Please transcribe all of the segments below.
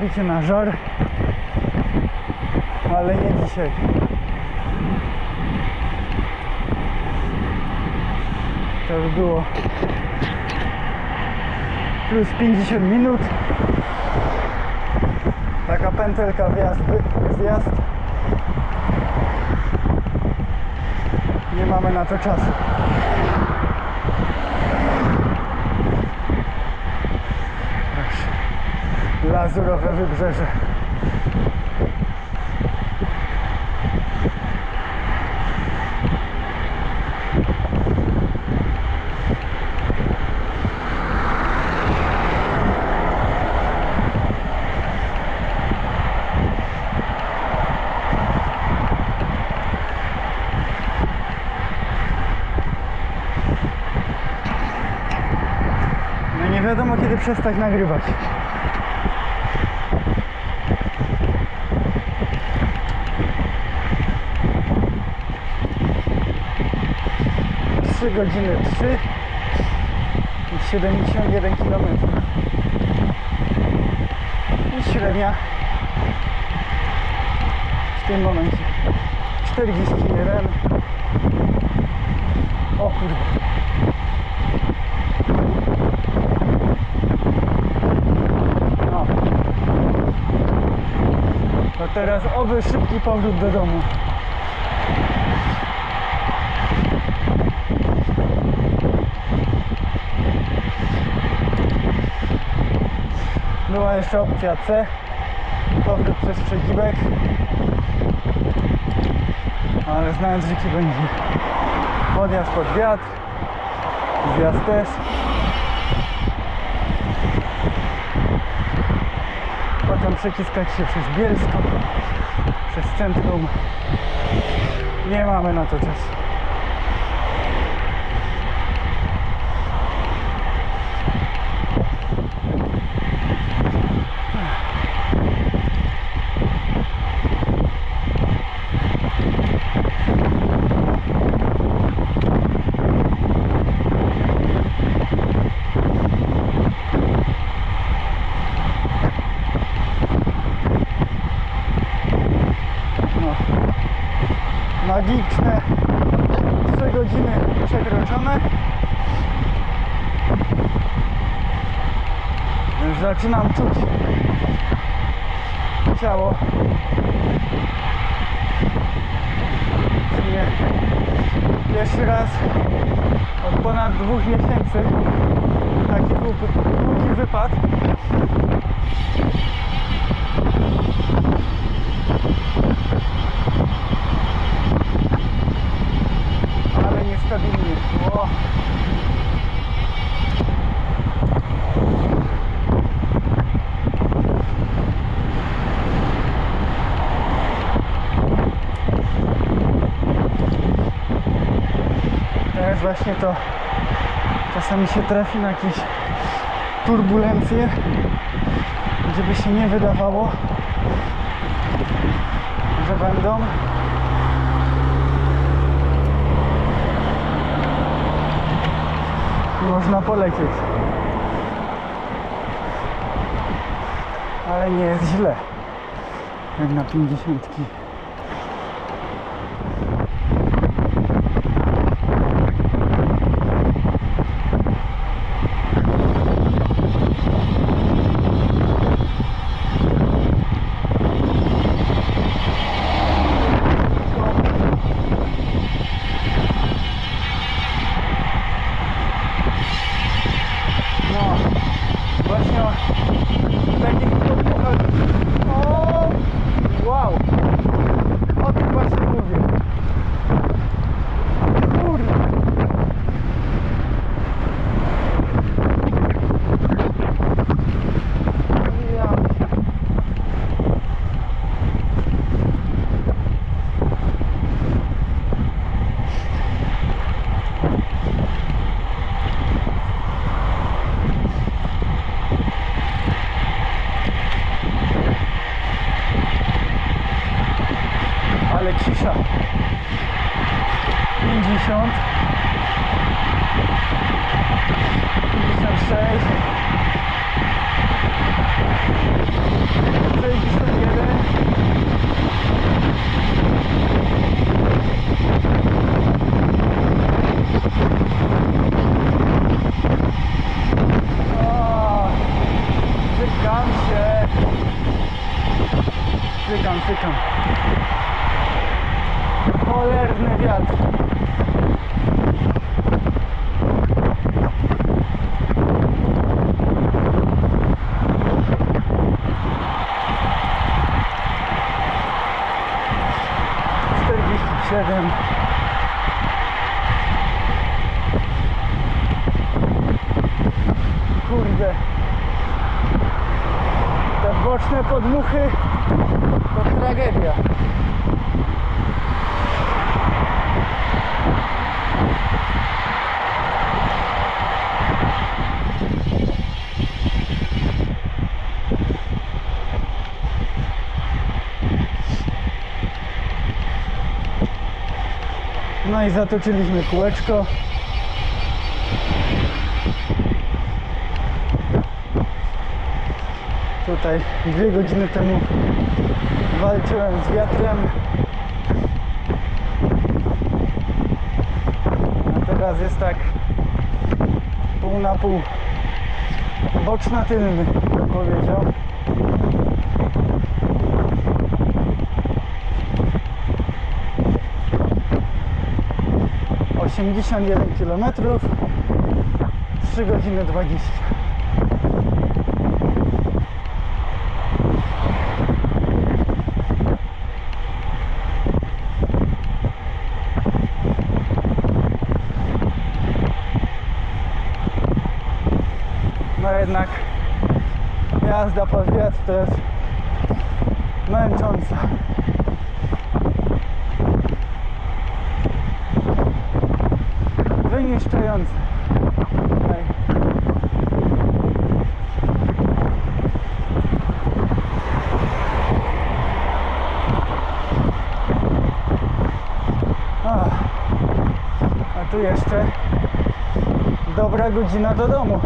odbicie na żar. Ale nie dzisiaj. To by było plus 50 minut. Taka pętelka wjazd, zjazd. Nie mamy na to czasu. Lazurowe wybrzeże. No nie wiadomo kiedy przestać nagrywać. Godziny trzy i 71 km. I średnia w tym momencie 41. O kurde. No. To teraz oby szybki powrót do domu. Jeszcze opcja C. Powrót przez przegibek. Ale znając życie będzie podjazd pod wiatr. Zjazd też. Potem przeciskać się przez Bielsko, przez centrum. Nie mamy na to czasu. Magiczne 3 godziny przekroczone. Zaczynam czuć ciało. Sumie Pierwszy raz od ponad dwóch miesięcy taki długi wypad. ale niestabilnie. O. To jest właśnie to. Czasami się trafi na jakieś turbulencje, gdzie by się nie wydawało, że będą. Można polecieć. Ale nie jest źle. Jak na 50. 7 kurde. Te boczne podmuchy. No i zatoczyliśmy kółeczko. Tutaj dwie godziny temu walczyłem z wiatrem. A teraz jest tak pół na pół. Boczna tylny, powiedział. Osiemdziesiąt jeden kilometrów, trzy godziny dwadzieścia. No jednak jazda pod wiatr to jest męcząca. Wyniszczające. Ej. Ach. A tu jeszcze dobra godzina do domu.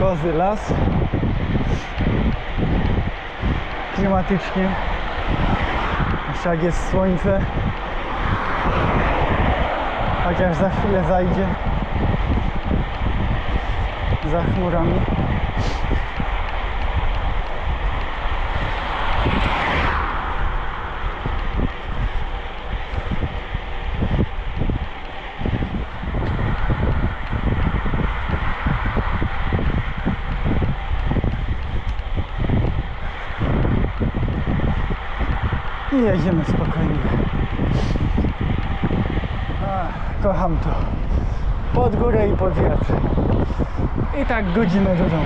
Kozy las. Klimatycznie. Jak jest słońce. Chociaż za chwilę zajdzie. Za chmurami. I jedziemy spokojnie. Ach, kocham to. Pod górę i pod wiatr. I tak godzinę do domu.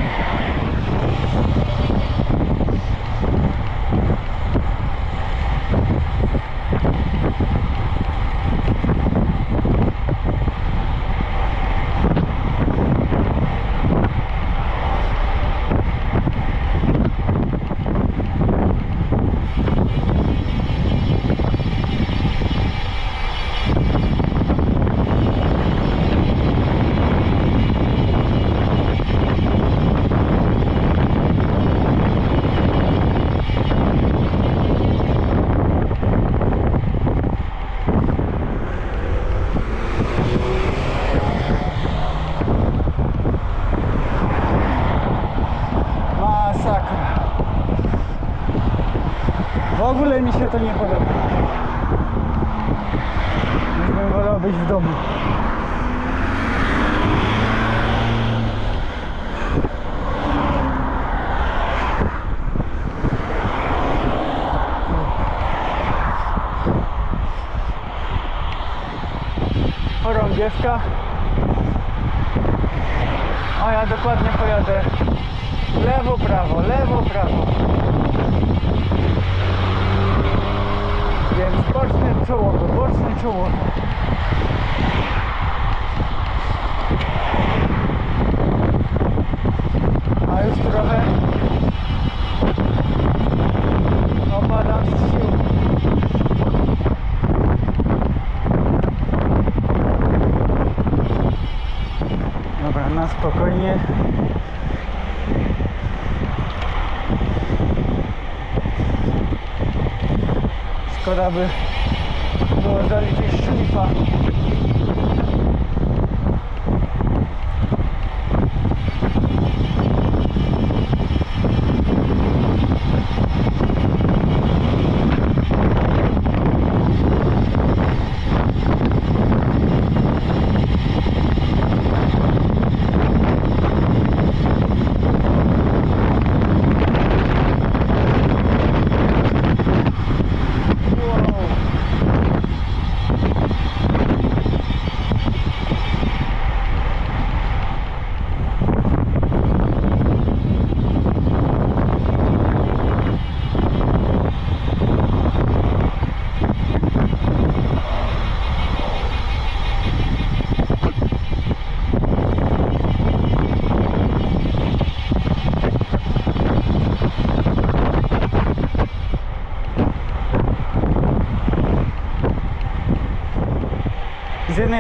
Masakra. W ogóle mi się to nie podoba. Już bym wolał być w domu. Chorągiewka. A ja dokładnie pojadę lewo, prawo, lewo, prawo. Boczne czołowo, boczne. A już trochę opadam z sił. Dobra, na spokojnie. Szkoda by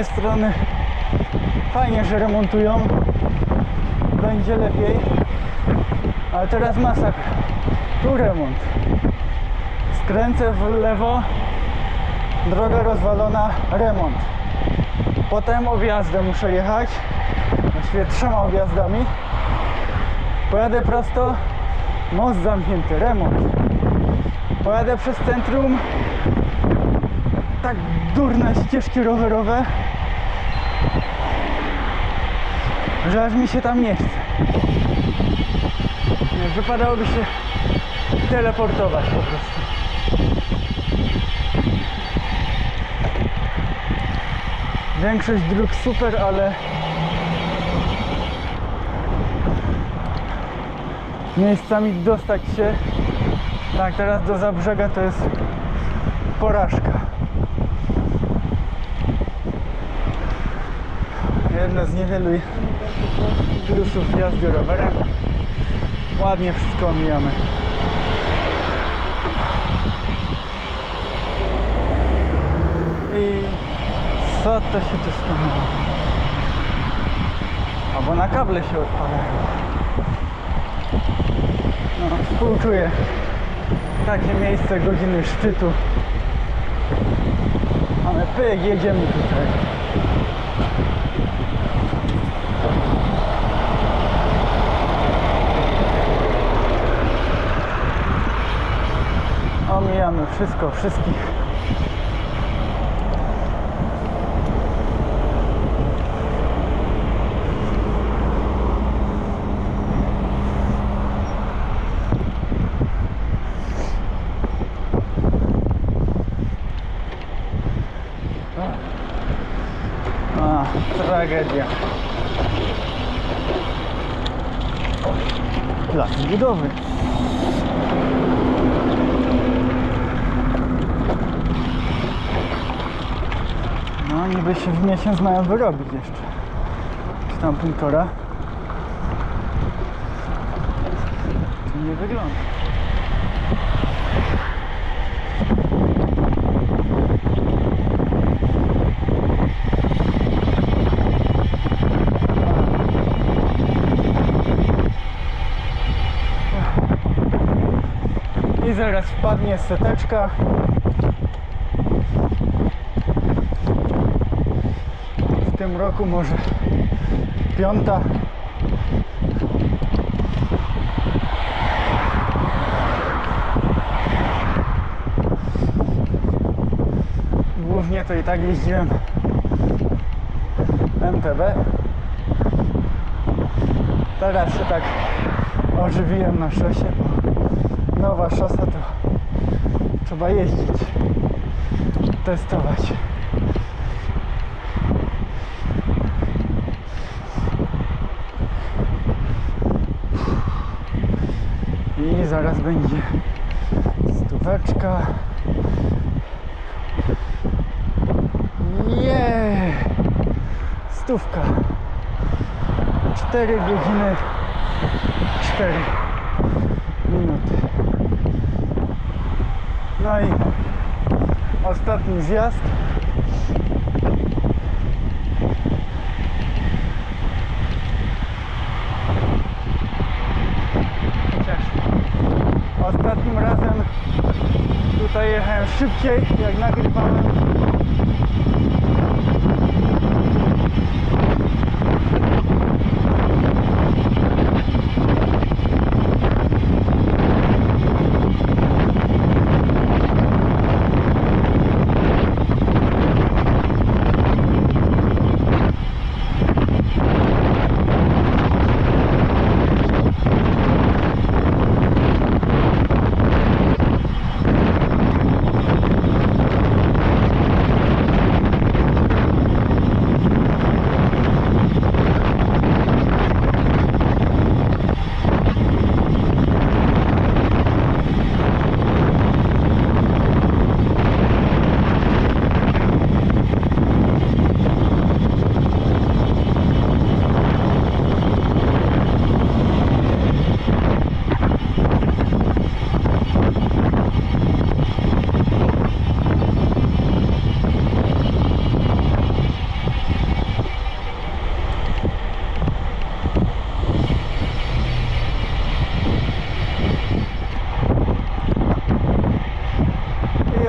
jednej strony fajnie, że remontują, będzie lepiej, ale teraz masakra. Tu remont. Skręcę w lewo, droga rozwalona, remont. Potem objazdem muszę jechać, właściwie trzema objazdami. Pojadę prosto, most zamknięty, remont. Pojadę przez centrum, tak durne ścieżki rowerowe, że aż mi się tam nie chce. Wypadałoby się teleportować po prostu. Większość dróg super, ale miejscami dostać się tak teraz do Zabrzega to jest porażka. Jedno z niewielu plusów jazdy rowerem. Ładnie wszystko omijamy. I co to się tu stanęło? Albo na kable się odpalają. No, współczuję. Takie miejsce godziny szczytu. Mamy pyk, jedziemy tutaj. Wszystko, wszystkich. Niby się w miesiąc mają wyrobić jeszcze. Czy tam półtora? Nie wygląda. I zaraz wpadnie seteczka. Tym roku może piąta. Głównie to i tak jeździłem MTB. Teraz się tak ożywiłem na szosie, nowa szosa to trzeba jeździć, testować. I zaraz będzie stóweczka. Nie, stówka. 4 godziny 4 minuty. No i ostatni zjazd. Chociaż ostatnim razem tutaj jechałem szybciej, jak nagrywałem.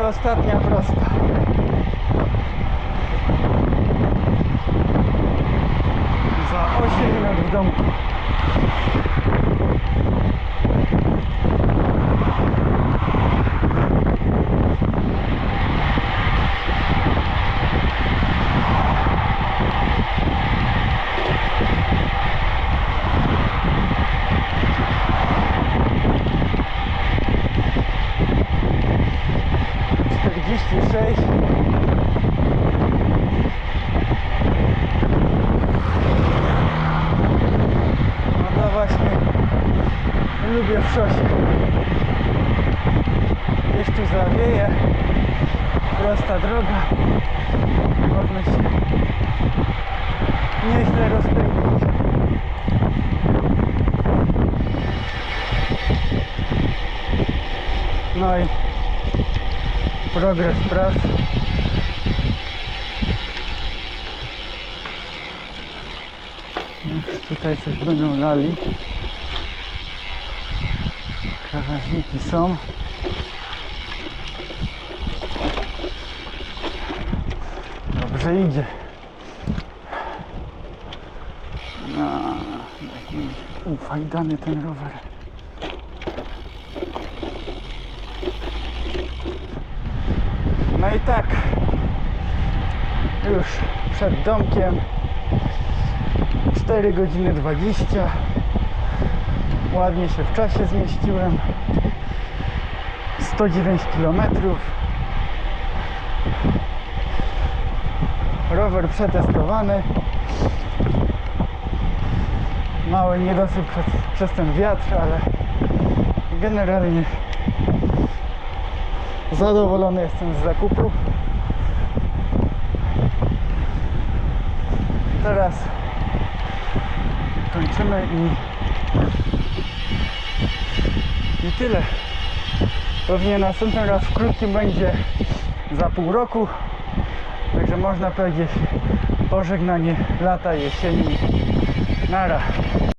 Ostatnia prosta. Za 8 minut w domku. Czterdzieści sześć. No to właśnie Gdzieś tu zawieje, prosta droga. Można się nieźle rozpędzić. No i progres prac. Tutaj coś będą lali. Krawężniki są. Dobrze idzie. No, jaki ufajdany ten rower. No i tak. Już przed domkiem. 4 godziny 20. Ładnie się w czasie zmieściłem. 109 km. Rower przetestowany. Mały niedosyt przez, przez ten wiatr, ale generalnie zadowolony jestem z zakupu. Teraz kończymy i i tyle. Pewnie następny raz w krótkim będzie za pół roku. Także można powiedzieć pożegnanie lata, jesieni. Nara.